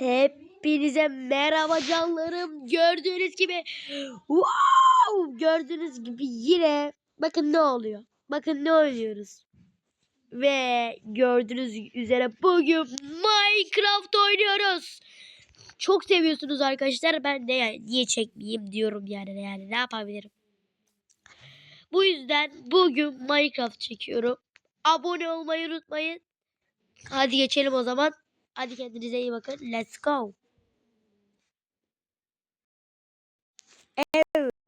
Hepinize merhaba canlarım. Gördüğünüz gibi wow! gördüğünüz gibi yine bakın ne oluyor. Bakın ne oynuyoruz. Ve gördüğünüz üzere bugün Minecraft oynuyoruz. Çok seviyorsunuz arkadaşlar. Ben de yani niye çekmeyeyim diyorum yani yani ne yapabilirim. Bu yüzden bugün Minecraft çekiyorum. Abone olmayı unutmayın. Hadi geçelim o zaman. Hadi kendinize iyi bakın. Let's go.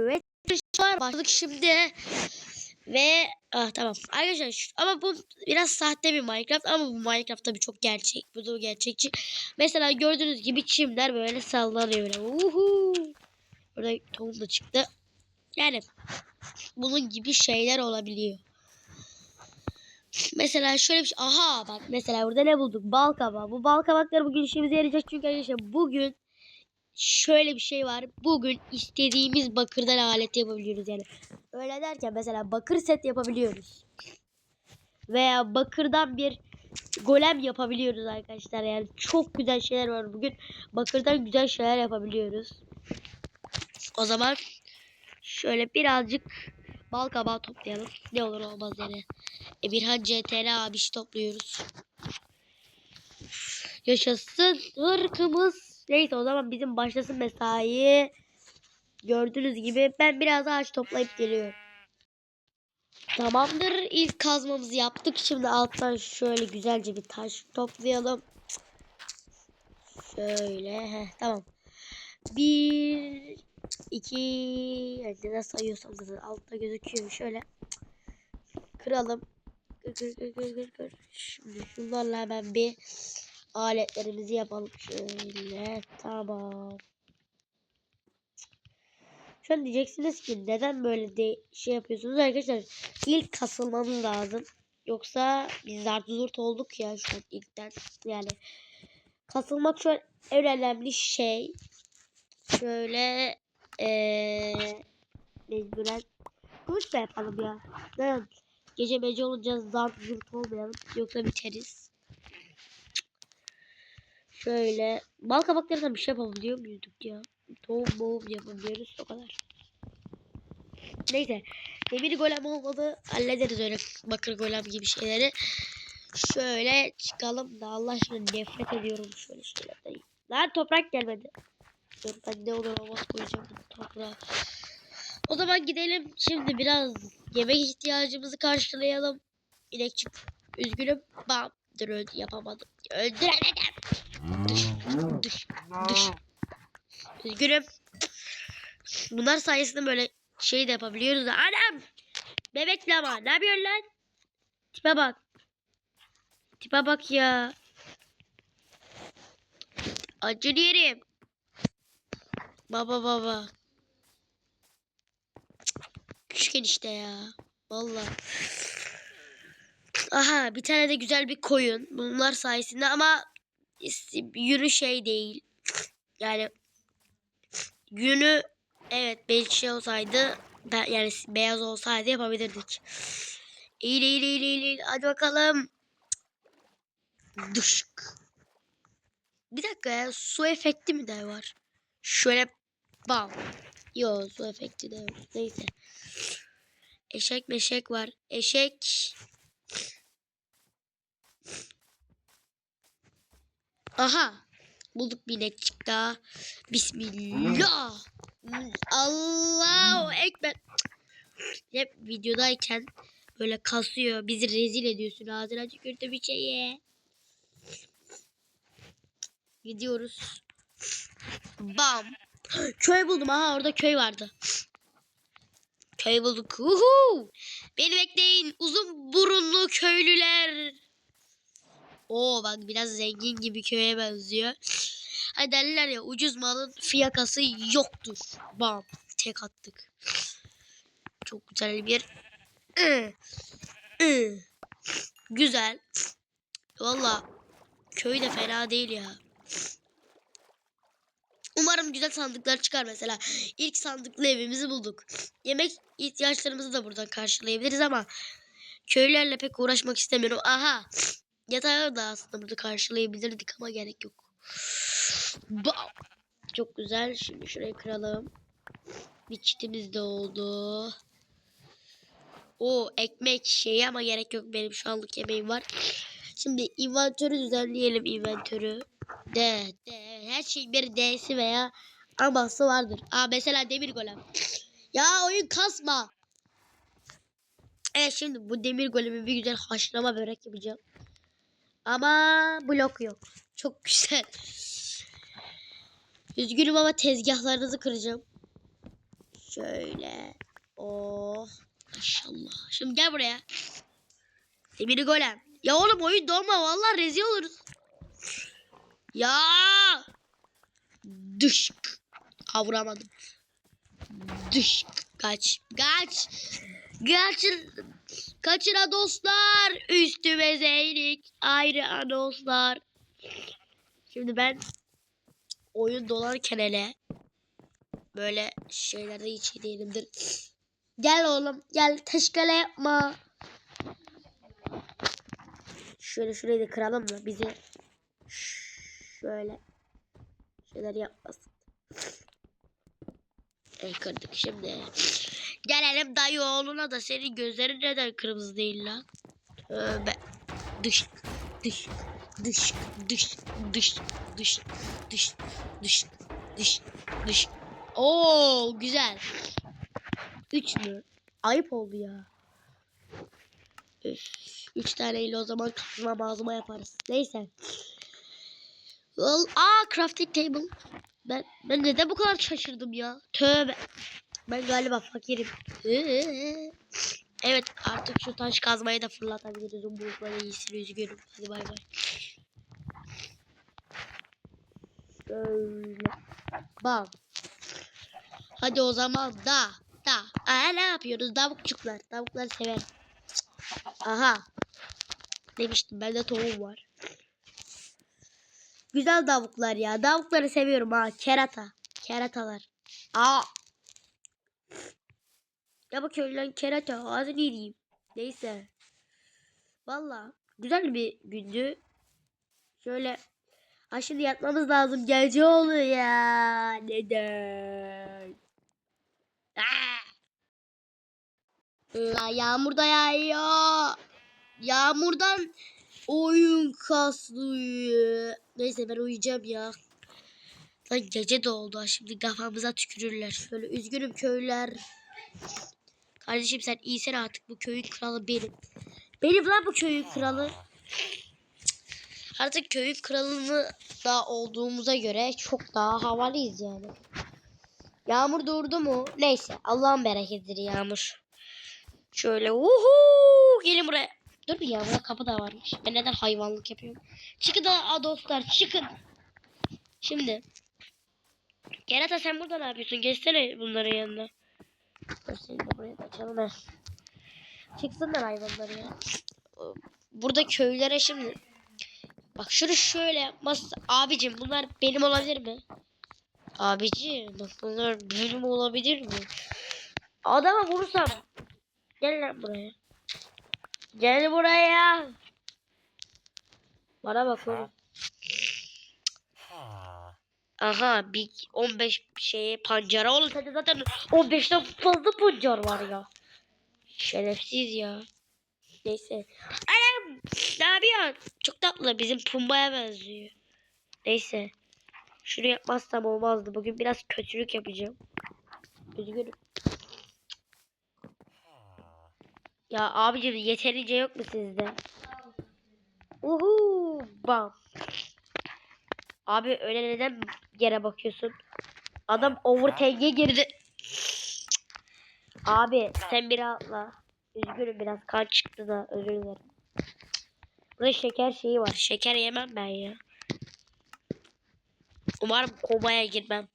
Evet. Arkadaşlar başladık şimdi. Ve ah tamam. Arkadaşlar şu- ama bu biraz sahte bir Minecraft ama bu Minecraft tabii çok gerçek. Bu da gerçekçi. Mesela gördüğünüz gibi çimler böyle sallanıyor böyle. Uhu. Burada tohum da çıktı. Yani bunun gibi şeyler olabiliyor. Mesela şöyle bir şey. Aha bak mesela burada ne bulduk? Bal kabağı. Bu bal kabakları bugün işimize yarayacak çünkü arkadaşlar bugün şöyle bir şey var. Bugün istediğimiz bakırdan alet yapabiliyoruz yani. Öyle derken mesela bakır set yapabiliyoruz. Veya bakırdan bir golem yapabiliyoruz arkadaşlar. Yani çok güzel şeyler var bugün. Bakırdan güzel şeyler yapabiliyoruz. O zaman şöyle birazcık bal kabağı toplayalım. Ne olur olmaz yani. Emirhan CTR abiş topluyoruz. Yaşasın ırkımız. Neyse o zaman bizim başlasın mesai. Gördüğünüz gibi ben biraz ağaç toplayıp geliyorum. Tamamdır. İlk kazmamızı yaptık. Şimdi alttan şöyle güzelce bir taş toplayalım. Şöyle. Heh, tamam. Bir, iki, yani sayıyorsam zaten altta gözüküyor. Şöyle kıralım. Kır kır kır kır kır. Şimdi şunlarla hemen bir aletlerimizi yapalım. Şöyle tamam. Şu diyeceksiniz ki neden böyle de şey yapıyorsunuz arkadaşlar. İlk kasılmamız lazım. Yoksa biz zart zurt olduk ya şu an ilkten. Yani kasılmak şu an en önemli şey. Şöyle eee mecburen kılıç da yapalım ya. Neden? Gece mece olunca zart zurt olmayalım. Yoksa biteriz. Şöyle bal kabaklarından bir şey yapabiliyor muyduk ya? Tohum boğum yapabiliyoruz o kadar. Neyse. Demir golem olmadı. Hallederiz öyle bakır golem gibi şeyleri. Şöyle çıkalım da Allah aşkına nefret ediyorum şöyle şeylerden. Lan toprak gelmedi. Dur ben ne olur olmaz koyacağım toprağa. O zaman gidelim. Şimdi biraz yemek ihtiyacımızı karşılayalım. İnekçik. Üzgünüm. Bam. Dur yapamadım. Öldüremedim. Dış. Dış. Dış. Üzgünüm. Bunlar sayesinde böyle şey de yapabiliyoruz da. Anam! Bebekle ama. Ne yapıyorsun lan? Tipe bak. Tipe bak ya. Acı yerim. Baba baba. Küçükken işte ya. Vallahi. Aha bir tane de güzel bir koyun. Bunlar sayesinde ama yünü şey değil. Yani yünü evet belki şey olsaydı ben, yani beyaz olsaydı yapabilirdik. İyi iyi iyi iyi iyi. Hadi bakalım. Dışk. Bir dakika ya su efekti mi de var? Şöyle bam. Yo su efekti de yok. Neyse. Eşek meşek var. Eşek. Aha. Bulduk bir inekçik daha. Bismillah. Allahu Ekber. Hep videodayken böyle kasıyor. Bizi rezil ediyorsun. Ağzına tükürdü bir şeye. Gidiyoruz. Bam. Köy buldum. Aha orada köy vardı. Köy bulduk. Uhu. Beni bekleyin. Uzun burunlu köylüler. Oo bak biraz zengin gibi köye benziyor. Hani derler ya ucuz malın fiyakası yoktur. Bam. Tek attık. Çok güzel bir. Ih. Güzel. Valla köy de fena değil ya. Umarım güzel sandıklar çıkar mesela. İlk sandıklı evimizi bulduk. Yemek ihtiyaçlarımızı da buradan karşılayabiliriz ama köylerle pek uğraşmak istemiyorum. Aha. Yatağı da aslında burada karşılayabilirdik ama gerek yok. Çok güzel. Şimdi şurayı kıralım. Bir çitimiz de oldu. O ekmek şeyi ama gerek yok. Benim şu anlık yemeğim var. Şimdi inventörü düzenleyelim inventörü. D, D. Her şeyin bir D'si veya aması vardır. Aa mesela demir golem. Ya oyun kasma. Evet şimdi bu demir golemi bir güzel haşlama börek yapacağım. Ama blok yok. Çok güzel. Üzgünüm ama tezgahlarınızı kıracağım. Şöyle. Oh. Maşallah. Şimdi gel buraya. Demir golem. Ya oğlum oyun dolma. Vallahi rezil oluruz. Ya. Dışk. Kavramadım. Dışk. Kaç. Kaç. Kaçın. Kaçıra dostlar. Üstüme zeylik. Ayrı anonslar. Şimdi ben oyun dolarken hele böyle şeylerde hiç değilimdir. Gel oğlum gel teşkale yapma. Şöyle şurayı da kıralım mı? Bizi şöyle şeyler yapmasın. Ey kırdık şimdi. Gelelim dayı oğluna da senin gözlerin neden kırmızı değil lan? Tövbe. Dış dış dış dış dış dış dış dış dış dış. Oo güzel. Üç mü? Ayıp oldu ya. Üf. Üç taneyle o zaman kazma mazma yaparız. Neyse. Well, aa crafting table. Ben, ben neden bu kadar şaşırdım ya? Tövbe. Ben galiba fakirim. Evet artık şu taş kazmayı da fırlatabiliriz. Umurumda iyisin üzgünüm. Hadi bay bay. Şöyle. Bam. Hadi o zaman da. Da. Aa, ne yapıyoruz? Davukçuklar. Davukları sever. Aha. Demiştim bende tohum var. Güzel davuklar ya. Davukları seviyorum ha. Kerata. Keratalar. Aa. Ya bak öyle kerata. Ağzını yiyeyim. Neyse. Valla. Güzel bir gündü. Şöyle. Ha şimdi yatmamız lazım. Gece oluyor ya. Neden? Aa! La yağmur da yağıyor. Yağmurdan oyun kaslıyor. Neyse ben uyuyacağım ya. Lan gece de oldu. Şimdi kafamıza tükürürler. Şöyle üzgünüm köylüler. Kardeşim sen iyisin artık. Bu köyün kralı benim. Benim lan bu köyün kralı. Artık köyün kralını da olduğumuza göre çok daha havalıyız yani. Yağmur durdu mu? Neyse Allah'ın bereketidir yağmur. Şöyle uhu gelin buraya. Dur bir ya burada kapı da varmış. Ben neden hayvanlık yapıyorum? Çıkın da dostlar çıkın. Şimdi. Kerata sen burada ne yapıyorsun? Geçsene bunların yanına. Dur seni buraya da açalım ha. Çıksınlar hayvanlar ya. Burada köylere şimdi. Bak şunu şöyle yapmaz. Abicim bunlar benim olabilir mi? Abicim bak bunlar benim olabilir mi? Adama vurursam. Gel lan buraya. Gel buraya. Bana bak oğlum. Aha bir 15 şeye pancara oğlum sende zaten 15'ten fazla pancar var ya. Şerefsiz ya. Neyse. Anam ne yapıyorsun? Çok tatlı bizim Pumba'ya benziyor. Neyse. Şunu yapmazsam olmazdı. Bugün biraz kötülük yapacağım. Üzgünüm. Ya abicim yeterince yok mu sizde? Uhu bam. Abi öyle neden yere bakıyorsun? Adam overtake'e girdi. Abi sen bir atla. Üzgünüm biraz kan çıktı da özür dilerim. Burada şeker şeyi var. Şeker yemem ben ya. Umarım komaya girmem.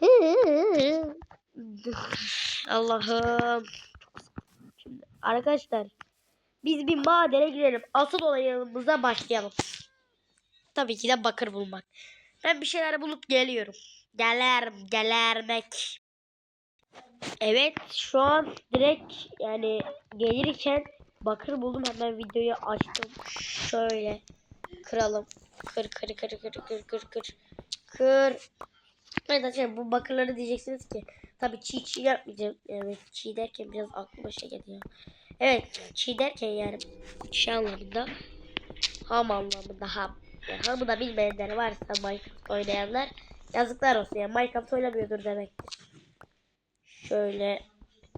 Allah'ım. Şimdi arkadaşlar biz bir madene girelim. Asıl olayımıza başlayalım. Tabii ki de bakır bulmak. Ben bir şeyler bulup geliyorum. Gelirim, gelermek. Evet, şu an direkt yani gelirken bakır buldum hemen videoyu açtım. Şöyle kıralım. Kır kır kır kır kır kır kır. Kır. Evet arkadaşlar bu bakırları diyeceksiniz ki tabii çiğ çiğ yapmayacağım. Evet çiğ derken biraz aklıma şey geliyor. Evet çiğ derken yani şey anlamında ham anlamında ham. Yani hamı da bilmeyenler varsa Minecraft oynayanlar yazıklar olsun. Yani Minecraft oynamıyordur demektir. Şöyle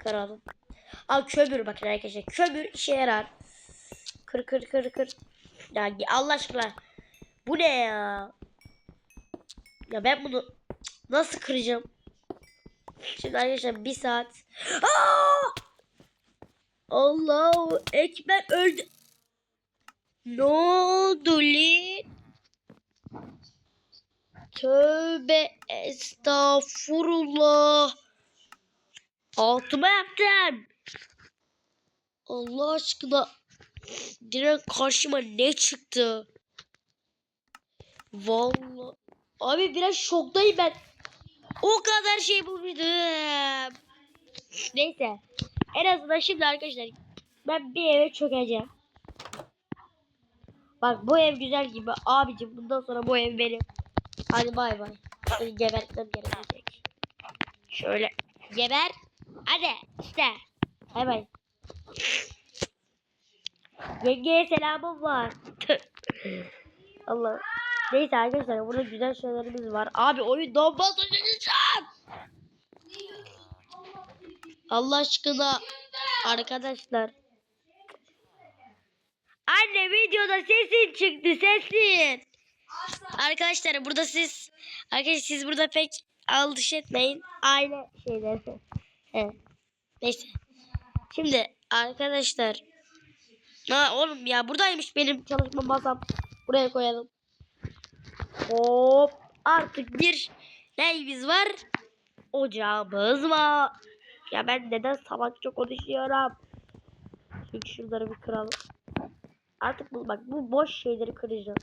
kıralım. Al kömür bakın arkadaşlar. Kömür işe yarar. Kır kır kır kır. Ya Allah aşkına. Bu ne ya? Ya ben bunu nasıl kıracağım? Şimdi arkadaşlar bir saat. Aa! Allahu Ekber öldü. Ne oldu lan? Tövbe estağfurullah. Altıma yaptım. Allah aşkına. Direkt karşıma ne çıktı? Vallahi. Abi biraz şoktayım ben. O kadar şey bulmuştum. Neyse. En azından şimdi arkadaşlar ben bir eve çökeceğim. Bak bu ev güzel gibi. Abicim bundan sonra bu ev benim. Hadi bay bay. Hadi gebertmem gerekecek. Şöyle. Geber. Hadi işte. Bay bay. Yengeye selamım var. Allah. Neyse arkadaşlar burada güzel şeylerimiz var. Abi oyun donmaz oynayacağım. Allah aşkına arkadaşlar. Anne videoda sesin çıktı sesin. Arkadaşlar burada siz arkadaşlar siz burada pek aldış etmeyin. Şeyleri. Evet. Neyse. Şimdi arkadaşlar. Ha oğlum ya buradaymış benim çalışma masam. Buraya koyalım. Hop. Artık bir neyimiz var? Ocağımız var. Ya ben neden salakça konuşuyorum? Çünkü şunları bir kıralım. Artık bu bak bu boş şeyleri kıracağım.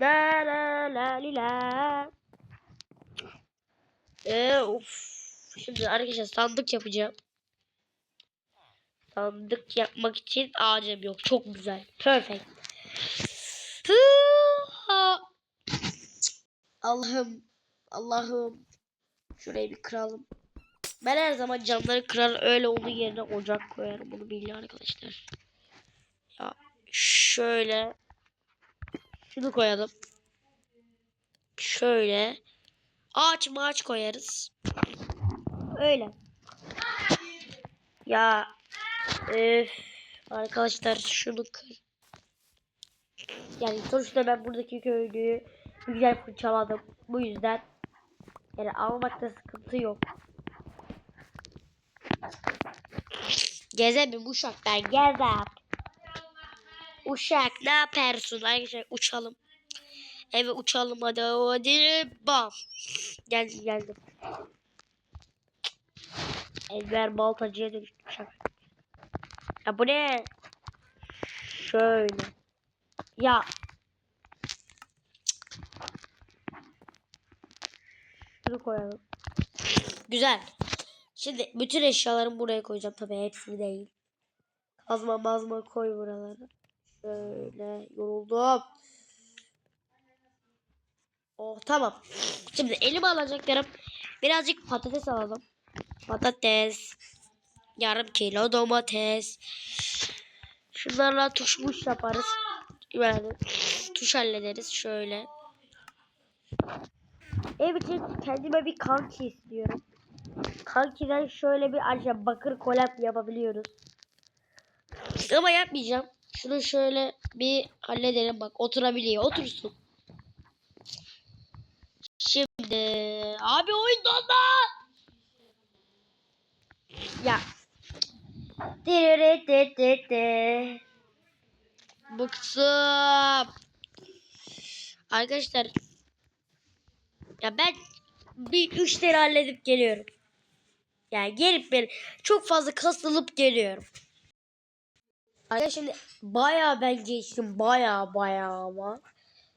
La la la li la. Ee, of. Şimdi arkadaşlar sandık yapacağım. Sandık yapmak için ağacım yok. Çok güzel. Perfect. Allah'ım. Allah'ım. Şurayı bir kıralım. Ben her zaman camları kırar öyle olduğu yerine ocak koyarım. Bunu biliyor arkadaşlar. Ya şöyle. Şunu koyalım. Şöyle. Ağaç ağaç koyarız. Öyle. Ya öf, arkadaşlar şunu kır. Yani sonuçta ben buradaki köylüyü güzel fırçaladım. Bu yüzden yani almakta sıkıntı yok. Gezemim uşak ben gezem. Uşak ne yaparsın arkadaşlar uçalım. Evet uçalım hadi hadi bam. Geldim geldim. Enver baltacıya dönüştü uşak. Ya bu ne? Şöyle. Ya. Şunu koyalım. Güzel. Şimdi bütün eşyalarımı buraya koyacağım. Tabii hepsini değil. Kazma mazma koy buralara. Şöyle yoruldum. Oh tamam. Şimdi elime alacaklarım. Birazcık patates alalım. Patates. Yarım kilo domates. Şunlarla tuşmuş yaparız. Yani tuş hallederiz şöyle. Ev için kendime bir kanki istiyorum. Kankiden şöyle bir acaba bakır kolap yapabiliyoruz. Ama yapmayacağım. Şunu şöyle bir halledelim bak oturabiliyor. Otursun. Şimdi abi oyun dondu. Ya. Diririririririr. Bıktım. Arkadaşlar. Ya ben bir üçleri halledip geliyorum. Yani gelip ben çok fazla kasılıp geliyorum. Arkadaşlar şimdi bayağı ben geçtim. Bayağı bayağı ama.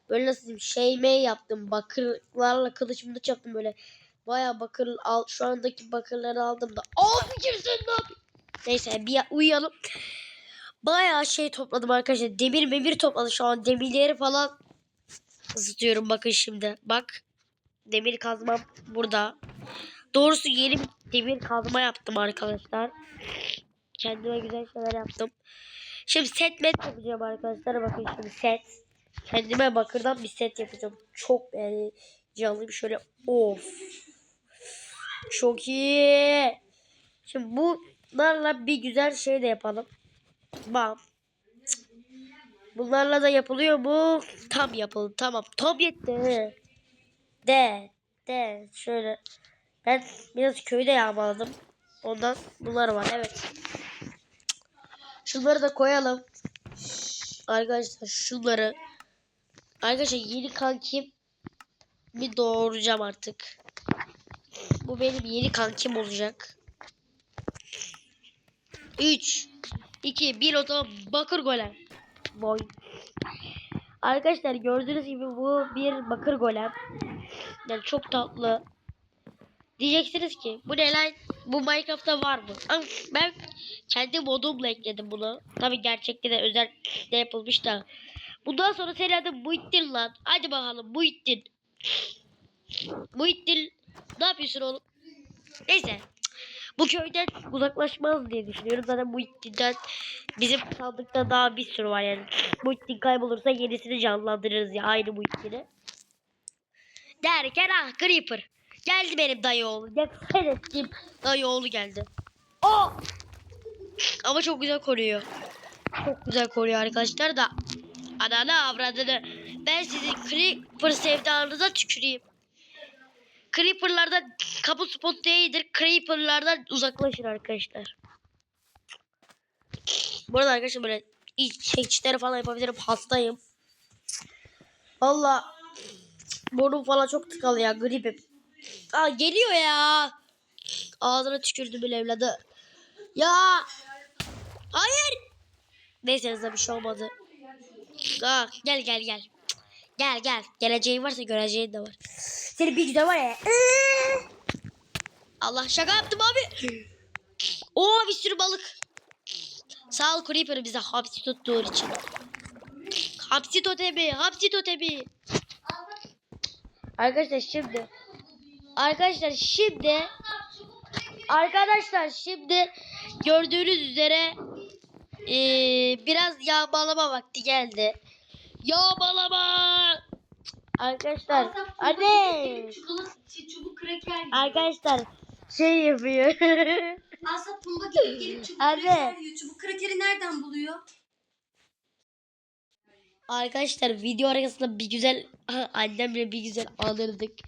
Böyle nasıl diyeyim şeyme yaptım. Bakırlarla kılıç mılıç yaptım böyle. Bayağı bakır al. Şu andaki bakırları aldım da. Abi kimsin yapayım? Neyse bir uyuyalım. Bayağı şey topladım arkadaşlar. Demir memir topladım şu an. Demirleri falan ısıtıyorum bakın şimdi. Bak. Demir kazmam burada. Doğrusu yeni demir kazma yaptım arkadaşlar. Kendime güzel şeyler yaptım. Şimdi set met yapacağım arkadaşlar. Bakın şimdi set. Kendime bakırdan bir set yapacağım. Çok yani canlı bir şöyle of. Çok iyi. Şimdi bunlarla bir güzel şey de yapalım. Bak. Bunlarla da yapılıyor mu? Tam yapıldı. Tamam. Tam yetti. De. De. Şöyle. Ben biraz köyde yağmaladım. Ondan bunlar var. Evet. Şunları da koyalım. Arkadaşlar şunları. Arkadaşlar yeni kankim bir doğuracağım artık. Bu benim yeni kankim olacak. 3 2 1 o bakır golem. Boy. Arkadaşlar gördüğünüz gibi bu bir bakır golem. Yani çok tatlı. Diyeceksiniz ki bu ne lan? Bu Minecraft'ta var mı? Ama ben kendi modumla ekledim bunu. Tabi gerçekte de özel de yapılmış da. Bundan sonra senin adın Muhittin lan. Hadi bakalım Muhittin. Muhittin ne yapıyorsun oğlum? Neyse. Bu köyden uzaklaşmaz diye düşünüyorum. Zaten Muhittin'den bizim sandıkta daha bir sürü var yani. Muhittin kaybolursa yenisini canlandırırız ya aynı Muhittin'i. Derken ah Creeper. Geldi benim dayı oğlu. Nefret ettiğim dayı oğlu geldi. O! Ama çok güzel koruyor. Çok güzel koruyor arkadaşlar da. Ananı avradını. Ben sizin Creeper sevdanıza tüküreyim. Creeper'lardan kapı spot değildir. Creeper'lardan uzaklaşın arkadaşlar. Bu arada arkadaşlar böyle iç çekişleri falan yapabilirim. Hastayım. Valla burnum falan çok tıkalı ya. Gripim. Aa geliyor ya. Ağzına tükürdü bile evladı. Ya. Hayır. Neyse azından bir şey olmadı. Aa, gel gel gel. Gel gel. Geleceğin varsa göreceğin de var. Seni bir güzel var ya. Ee! Allah şaka yaptım abi. Oo bir sürü balık. Sağ ol Creeper bize hapsi tuttuğun için. Hapsi totemi, hapsi totemi. Arkadaşlar şimdi Arkadaşlar şimdi Arkadaşlar şimdi gördüğünüz üzere eee, biraz yağmalama vakti geldi. Yağmalama. Arkadaşlar anne çubuk kraker gibi. arkadaşlar şey yapıyor. Asla pumba gibi gelip çubuk Anne. kraker yiyor. Çubuk krakeri nereden buluyor? Arkadaşlar video arasında bir güzel annemle bir güzel alırdık.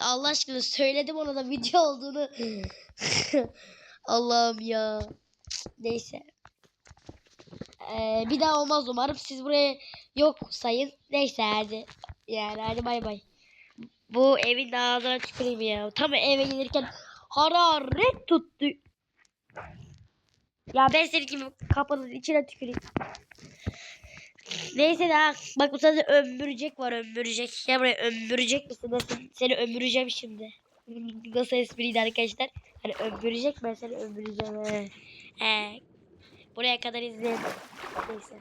Allah aşkına söyledim ona da video olduğunu. Allah'ım ya. Neyse. Ee, bir daha olmaz umarım. Siz buraya yok sayın. Neyse hadi. Yani hadi bay bay. Bu evin ağzına tüküreyim ya. Tam eve gelirken hararet tuttu. Ya ben senin gibi kapının içine tüküreyim. Neyse daha bak bu sırada ömürecek var ömürecek. Ya buraya ömürecek misin? Nasıl? Seni ömüreceğim şimdi. Nasıl espriydi arkadaşlar? Hani ömürecek ben seni ömüreceğim. He. He. Buraya kadar izleyin. Neyse.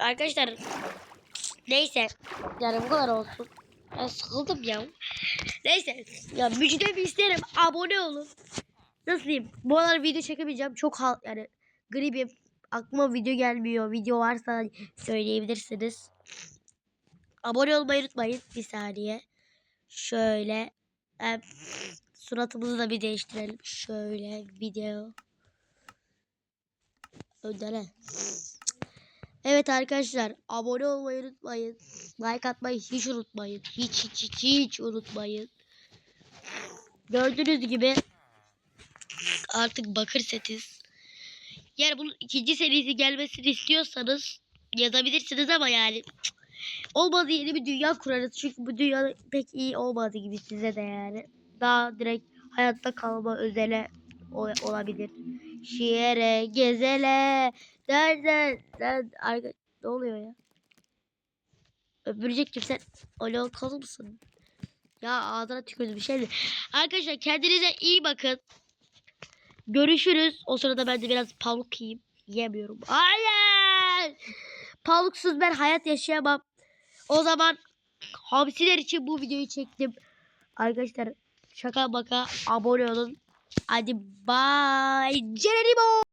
Arkadaşlar neyse. Yani bu kadar olsun. Ben sıkıldım ya. Neyse. Ya müjdemi isterim. Abone olun. Nasıl diyeyim? Bu aralar video çekemeyeceğim. Çok hal yani gribim. Aklıma video gelmiyor. Video varsa söyleyebilirsiniz. Abone olmayı unutmayın. Bir saniye. Şöyle. Suratımızı da bir değiştirelim. Şöyle video. Öndere. Evet arkadaşlar abone olmayı unutmayın. Like atmayı hiç unutmayın. Hiç hiç hiç, hiç unutmayın. Gördüğünüz gibi artık bakır setiz. Yani bunun ikinci serisi gelmesini istiyorsanız yazabilirsiniz ama yani olmadı yeni bir dünya kurarız. Çünkü bu dünya pek iyi olmadı gibi size de yani. Daha direkt hayatta kalma özele olabilir. Şiire gezele derden den arka ne oluyor ya? Öpürecek kimsen alakalı mısın? Ya ağzına tükürdüm bir şey mi? Arkadaşlar kendinize iyi bakın. Görüşürüz. O sırada ben de biraz pamuk yiyeyim. yemiyorum. Hayır. Tavluksuz ben hayat yaşayamam. O zaman hamsiler için bu videoyu çektim. Arkadaşlar şaka baka abone olun. Hadi bye. Cerenimo.